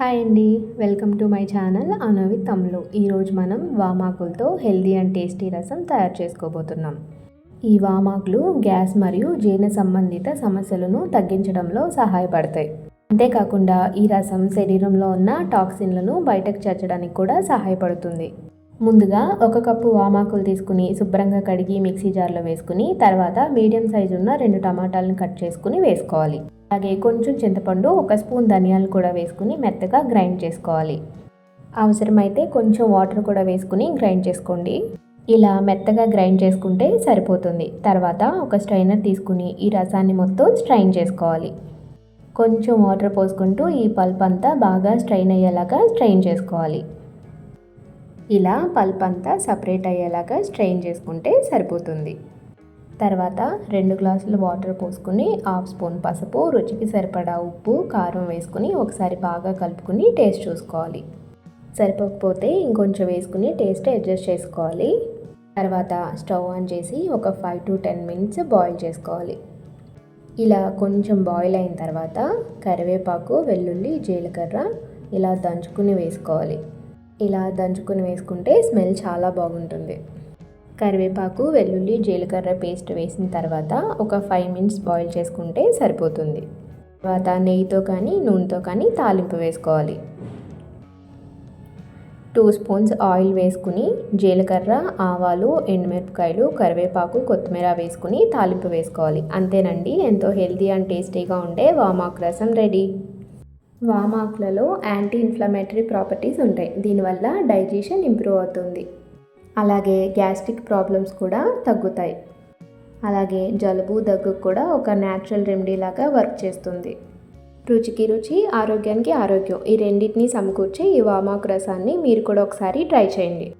Hi అండి. Welcome to my channel అనవి తమ్ములు. ఈరోజు మనం వామాకులతో హెల్దీ అండ్ టేస్టీ రసం తయారు చేసుకోబోతున్నాం. ఈ వామాకులు గ్యాస్ మరియు జీర్ణ సంబంధిత సమస్యలను తగ్గించడంలో సహాయపడతాయి. అంతేకాకుండా ఈ రసం శరీరంలో ఉన్న టాక్సిన్లను బయటకు చేర్చడానికి కూడా సహాయపడుతుంది. ముందుగా ఒక కప్పు వామాకులు తీసుకుని శుభ్రంగా కడిగి మిక్సీ జార్లో వేసుకుని తర్వాత మీడియం సైజు ఉన్న రెండు టమాటాలను కట్ చేసుకుని వేసుకోవాలి. అలాగే కొంచెం చింతపండు ఒక స్పూన్ ధనియాలు కూడా వేసుకుని మెత్తగా గ్రైండ్ చేసుకోవాలి. అవసరమైతే కొంచెం వాటర్ కూడా వేసుకుని గ్రైండ్ చేసుకోండి. ఇలా మెత్తగా గ్రైండ్ చేసుకుంటే సరిపోతుంది. తర్వాత ఒక స్ట్రైనర్ తీసుకుని ఈ రసాన్ని మొత్తం స్ట్రైన్ చేసుకోవాలి. కొంచెం వాటర్ పోసుకుంటూ ఈ పల్ప్ అంతా బాగా స్ట్రైన్ అయ్యేలాగా స్ట్రైన్ చేసుకోవాలి. ఇలా పల్ప్ అంతా సపరేట్ అయ్యేలాగా స్ట్రెయిన్ చేసుకుంటే సరిపోతుంది. తర్వాత రెండు గ్లాసులు వాటర్ పోసుకుని హాఫ్ స్పూన్ పసుపు రుచికి సరిపడా ఉప్పు కారం వేసుకుని ఒకసారి బాగా కలుపుకుని టేస్ట్ చూసుకోవాలి. సరిపోకపోతే ఇంకొంచెం వేసుకుని టేస్ట్ అడ్జస్ట్ చేసుకోవాలి. తర్వాత స్టవ్ ఆన్ చేసి ఒక five to ten minutes boil చేసుకోవాలి. ఇలా కొంచెం బాయిల్ అయిన తర్వాత కరివేపాకు వెల్లుల్లి జీలకర్ర ఇలా దంచుకుని వేసుకోవాలి. ఇలా దంచుకొని వేసుకుంటే స్మెల్ చాలా బాగుంటుంది. కరివేపాకు వెల్లుల్లి జీలకర్ర పేస్ట్ వేసిన తర్వాత ఒక ఫైవ్ మినిట్స్ బాయిల్ చేసుకుంటే సరిపోతుంది. తర్వాత నెయ్యితో కానీ నూనెతో కానీ తాలింపు వేసుకోవాలి. టూ స్పూన్స్ ఆయిల్ వేసుకుని జీలకర్ర ఆవాలు ఎండుమిరపకాయలు కరివేపాకు కొత్తిమీర వేసుకుని తాలింపు వేసుకోవాలి. అంతేనండి. ఎంతో హెల్తీ అండ్ టేస్టీగా ఉండే వామాకు రసం రెడీ. వామాకులలో యాంటీ ఇన్ఫ్లమేటరీ ప్రాపర్టీస్ ఉంటాయి. దీనివల్ల డైజెషన్ ఇంప్రూవ్ అవుతుంది. అలాగే గ్యాస్ట్రిక్ ప్రాబ్లమ్స్ కూడా తగ్గుతాయి. అలాగే జలుబు దగ్గు కూడా ఒక న్యాచురల్ రెమెడీ లాగా వర్క్ చేస్తుంది. రుచికి రుచి ఆరోగ్యానికి ఆరోగ్యం. ఈ రెండింటిని సమకూర్చి ఈ వామాకు రసాన్ని మీరు కూడా ఒకసారి ట్రై చేయండి.